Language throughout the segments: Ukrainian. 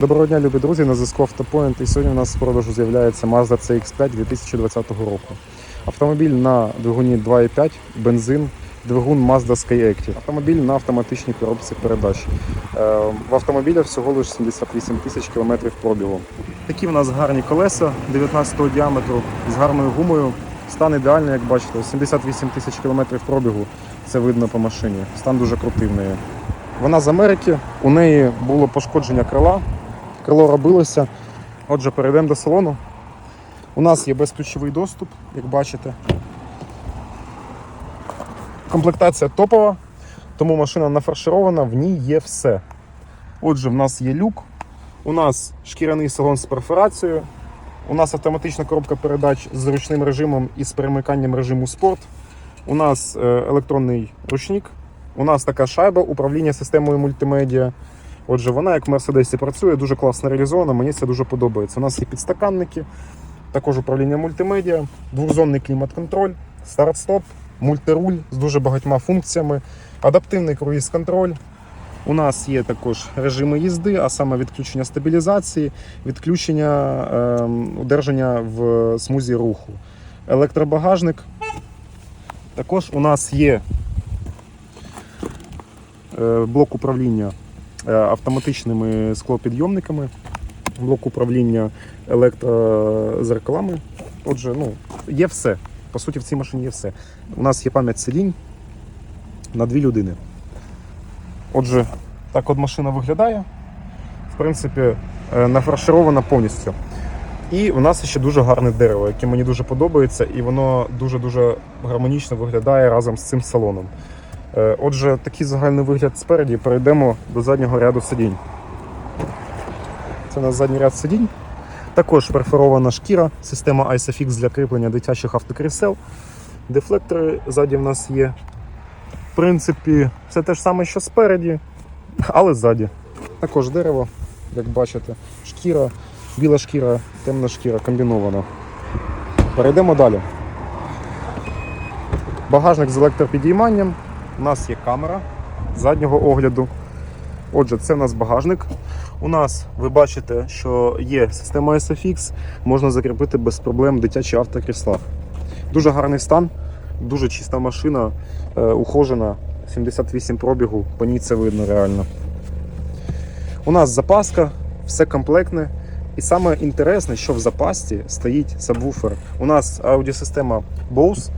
Доброго дня, любі друзі, на зв'язку Автопоінт. І сьогодні у нас в продажу з'являється Mazda CX-5 2020 року. Автомобіль на двигуні 2.5, бензин, двигун Mazda Skyactiv. Автомобіль на автоматичній коробці передач. Е, В автомобіля всього лише 78 тисяч кілометрів пробігу. Такі в нас гарні колеса 19 діаметру з гарною гумою. Стан ідеальний, як бачите, 78 тисяч кілометрів пробігу. Це видно по машині. Стан дуже неї. Вона з Америки, у неї було пошкодження крила, крило робилося. Отже, перейдемо до салону. У нас є безключовий доступ, як бачите. Комплектація топова, тому машина нафарширована, в ній є все. Отже, в нас є люк, у нас шкіряний салон з перфорацією, у нас автоматична коробка передач з ручним режимом і з перемиканням режиму спорт. У нас е, електронний ручник, у нас така шайба управління системою мультимедіа. Отже, вона як в Мерседесі працює, дуже класно реалізована, мені це дуже подобається. У нас є підстаканники, також управління мультимедіа, двохзонний клімат-контроль, старт-стоп, мультируль з дуже багатьма функціями, адаптивний круїз-контроль. У нас є також режими їзди, а саме відключення стабілізації, відключення е, удержання в смузі руху, електробагажник. Також у нас є е, блок управління автоматичними склопідйомниками, блок управління електрозеркалами. Отже, ну, є все. По суті, в цій машині є все. У нас є пам'ять сидінь на дві людини. Отже, так от машина виглядає. В принципі, е, нафарширована повністю. І у нас ще дуже гарне дерево, яке мені дуже подобається, і воно дуже-дуже гармонічно виглядає разом з цим салоном. Е, Отже, такий загальний вигляд спереді. Перейдемо до заднього ряду сидінь. Це у нас задній ряд сидінь. Також перфорована шкіра, система ISOFIX для кріплення дитячих автокрісел. Дефлектори ззаді в нас є. В принципі, все те ж саме, що спереді, але ззаді. Також дерево, як бачите, шкіра, біла шкіра, темна шкіра комбінована. Перейдемо далі. Багажник з електропідійманням. У нас є камера заднього огляду. Отже, це в нас багажник. У нас ви бачите, що є система SFX, можна закріпити без проблем дитячі автокрісла. Дуже гарний стан, дуже чиста машина, е, ухожена, 78 пробігу, по ній це видно реально. У нас запаска, все комплектне. І саме інтересне, що в запасці стоїть сабвуфер. У нас аудіосистема Bose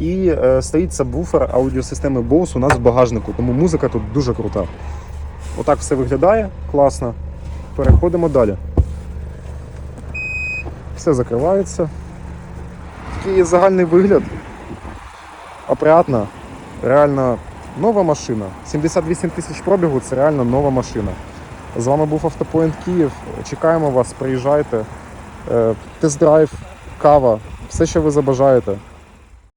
і е, стоїть сабвуфер аудіосистеми Bose у нас в багажнику, тому музика тут дуже крута. Отак все виглядає класно. Переходимо далі. Все закривається. Такий є загальний вигляд. Опрятна, реально нова машина. 78 тисяч пробігу це реально нова машина. З вами був Автопоінт Київ. Чекаємо вас, приїжджайте. Е, Тест-драйв, кава, все, що ви забажаєте.